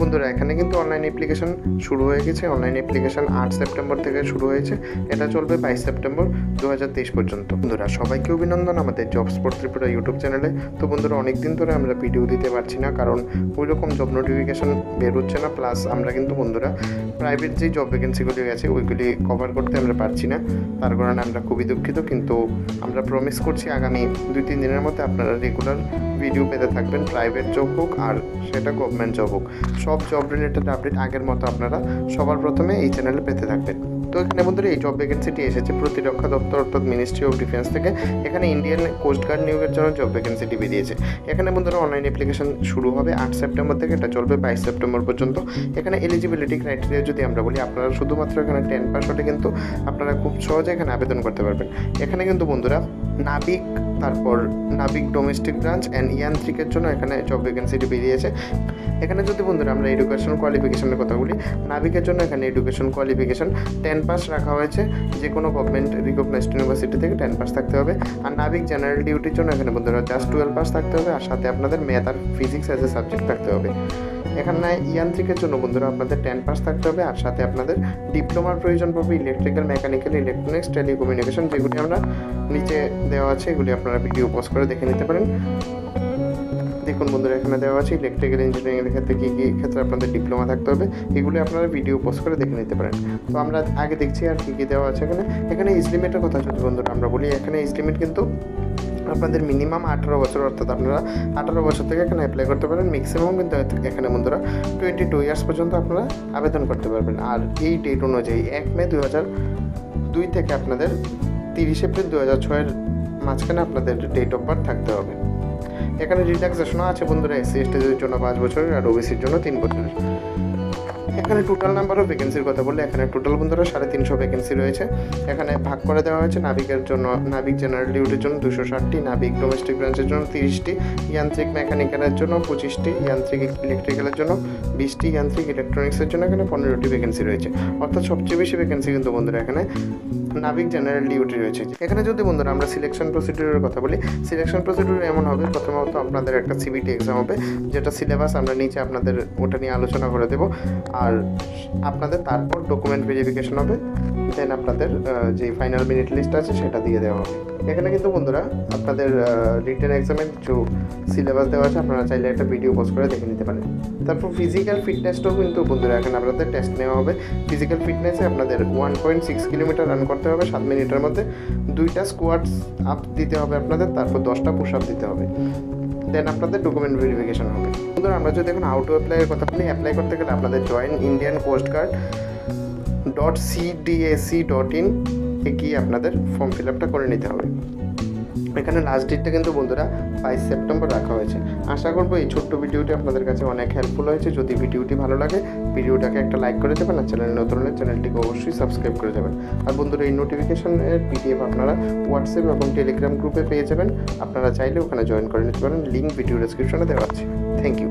বন্ধুরা, এখানে কিন্তু অনলাইন অ্যাপ্লিকেশন শুরু হয়ে গেছে। অনলাইন অ্যাপ্লিকেশন আট সেপ্টেম্বর থেকে শুরু হয়েছে। এটা চলবে বাইশ সেপ্টেম্বর দু হাজার তেইশ পর্যন্ত। বন্ধুরা, সবাইকে অভিনন্দন আমাদের জব স্পোর্ট ত্রিপুরা ইউটিউব চ্যানেলে তো বন্ধুরা অনেক দিন ধরে আমরা ভিডিও দিতে পারছি না, কারণ ওই রকম জব নোটিফিকেশন বের হচ্ছে না। প্লাস আমরা কিন্তু বন্ধুরা প্রাইভেট যে জব ভ্যাকেন্সিগুলি আছে, ওইগুলি কভার করতে আমরা পারছি না। তার কারণে আমরা খুবই দুঃখিত, কিন্তু আমরা প্রমিস করছি আগামী দুই তিন দিনের মধ্যে আপনারা রেগুলার ভিডিও পেতে থাকবেন। প্রাইভেট জব হোক আর সেটা গভর্নমেন্ট জব হোক। সব জব রিলেটেড আপডেট আগের মতো আপনারা সবার প্রথমে এই চ্যানেলে পেতে থাকবেন। তো এখানে বন্ধুরা এই জব ভ্যাকেন্সিটি এসেছে প্রতিরক্ষা দপ্তর অর্থাৎ মিনিস্ট্রি অফ ডিফেন্স থেকে। এখানে ইন্ডিয়ান কোস্ট গার্ড নিয়োগের জন্য জব ভ্যাকেন্সিটি বেরিয়েছে। এখানে বন্ধুরা অনলাইন অ্যাপ্লিকেশন শুরু হবে আট সেপ্টেম্বর থেকে, এটা চলবে বাইশ সেপ্টেম্বর পর্যন্ত। এখানে এলিজিবিলিটি ক্রাইটেরিয়া যদি আমরা বলি, আপনারা শুধুমাত্র এখানে টেন হলে কিন্তু আপনারা খুব সহজে এখানে আবেদন করতে পারবেন। এখানে কিন্তু বন্ধুরা নাবিক তারপর নাবিক ডোমেস্টিক ব্রাঞ্চ অ্যান্ড ইয়ান্ত্রিকের জন্য এখানে জব ভ্যাকেন্সিটি বেরিয়েছে। এখানে যদি বন্ধুরা আমরা এডুকেশন কোয়ালিফিকেশনের কথা বলি, নাবিকের জন্য এখানে এডুকেশন কোয়ালিফিকেশন টেন পাস রাখা হয়েছে। যে কোনো গভর্নমেন্ট রিকগনাইজড ইউনিভার্সিটি থেকে টেন পাস থাকতে হবে। আর নাবিক জেনারেল ডিউটির জন্য এখানে বন্ধুরা জাস্ট টুয়েলভ পাস থাকতে হবে। আর সাথে আপনাদের ম্যাথ আর ফিজিক্স অ্যাজ এ সাবজেক্ট থাকতে হবে। এখানে ইয়ান্ত্রিকের জন্য বন্ধুরা আপনাদের টেন পাস থাকতে হবে। আর সাথে আপনাদের ডিপ্লোমার প্রয়োজন পড়বে ইলেকট্রিক্যাল মেকানিক্যাল ইলেকট্রনিক্স টেলিকমিউনিকেশন যেগুলি আমরা নিচে দেওয়া আছে, এগুলি আপনারা ভিডিও পোস্ট করে দেখে নিতে পারেন। দেখুন বন্ধুরা, এখানে দেওয়া আছে ইলেকট্রিক্যাল ইঞ্জিনিয়ারিংয়ের ক্ষেত্রে কী কী ক্ষেত্রে আপনাদের ডিপ্লোমা থাকতে হবে, এগুলি আপনারা ভিডিও পোস্ট করে দেখে নিতে পারেন। তো আমরা আগে দেখছি আর কী কী দেওয়া আছে এখানে। এখানে এজ লিমিটের কথা যদি বন্ধুরা আমরা বলি, এখানে এজ লিমিট কিন্তু আপনাদের মিনিমাম আঠারো বছর, অর্থাৎ আপনারা আঠারো বছর থেকে এখানে অ্যাপ্লাই করতে পারেন। ম্যাক্সিমাম কিন্তু এখানে বন্ধুরা টোয়েন্টি টু ইয়ার্স পর্যন্ত আপনারা আবেদন করতে পারবেন। আর এই ডেট অনুযায়ী এক মে দু হাজার দুই থেকে আপনাদের তিরিশ এপ্রিল দু হাজার ছয়ের মাঝখানে আপনাদের ডেট অফ বার্থ থাকতে হবে। এখানে রিল্যাক্সেশনও আছে বন্ধুরা এসসি এসটিদের জন্য পাঁচ বছরের আর ওবিসির জন্য তিন বছরের। এখানে টোটাল নাম্বার অফ ভ্যাকেন্সির কথা বললে, এখানে টোটাল বন্ধুরা সাড়ে তিনশো ভ্যাকেন্সি রয়েছে। এখানে ভাগ করে দেওয়া হয়েছে নাবিকের জন্য, নাবিক জেনারেল ডিউটির জন্য দুশো ষাটটি, নাবিক ডোমেস্টিক ব্রাঞ্চের জন্য তিরিশটি যান্ত্রিক মেকানিক্যালের জন্য পঁচিশটি যান্ত্রিক ইলেকট্রিক্যালের জন্য বিশটি যান্ত্রিক ইলেকট্রনিক্সের জন্য এখানে পনেরোটি ভ্যাকেন্সি রয়েছে। অর্থাৎ সবচেয়ে বেশি ভ্যাকেন্সি কিন্তু বন্ধুরা এখানে নাবিক জেনারেল ডিউটি রয়েছে। এখানে যদি বন্ধুরা আমরা সিলেকশন প্রসিডিউরের কথা বলি সিলেকশন প্রসিডিউর এমন হবে, প্রথমত আপনাদের একটা সিবিটি এক্সাম হবে, যেটা সিলেবাস আমরা নিচে আপনাদের ওটা নিয়ে আলোচনা করে দেবো। আর আপনাদের তারপর ডকুমেন্ট ভেরিফিকেশন হবে দেন আপনাদের যে ফাইনাল মিনিট লিস্ট আছে সেটা দিয়ে দেওয়া হবে। এখানে কিন্তু বন্ধুরা, আপনাদের রিটেন এক্সামের যে সিলেবাস দেওয়া আছে, আপনারা চাইলে একটা ভিডিও পোস্ট করে দেখে নিতে পারেন। তারপর ফিজিক্যাল ফিটনেসটাও কিন্তু বন্ধুরা, এখানে আপনাদের টেস্ট নেওয়া হবে। ফিজিক্যাল ফিটনেসে আপনাদের one point six kilometre run করতে হবে সাত মিনিটের মধ্যে। দুইটা স্কোয়াডস আপ দিতে হবে আপনাদের, তারপর দশটা পুশ আপ দিতে হবে। দেন আপনাদের ডকুমেন্ট ভেরিফিকেশন হবে। বন্ধুরা, আমরা যদি এখন আউট অ্যাপ্লাইয়ের কথা বলি অ্যাপ্লাই করতে গেলে আপনাদের join Indian coast guard dot CDAC dot in এ গিয়ে আপনাদের ফর্ম ফিল আপটা করে নিতে হবে। এখানে লাস্ট ডেটটা কিন্তু বন্ধুরা বাইশ সেপ্টেম্বর রাখা হয়েছে। আশা করব এই ছোট্ট ভিডিওটি আপনাদের কাছে অনেক হেল্পফুল হয়েছে। যদি ভিডিওটি ভালো লাগে, ভিডিওটাকে একটা লাইক করে দেবেন আর চ্যানেল নতুন হলে চ্যানেলটিকে অবশ্যই সাবস্ক্রাইব করে দেবেন। আর বন্ধুরা এই নোটিফিকেশনের পিডিএফ আপনারা হোয়াটসঅ্যাপ এবং টেলিগ্রাম গ্রুপে পেয়ে যাবেন। আপনারা চাইলে ওখানে জয়েন করে নিতে পারেন। লিঙ্ক ভিডিও ডিসক্রিপশনে দেওয়া আছে। Thank you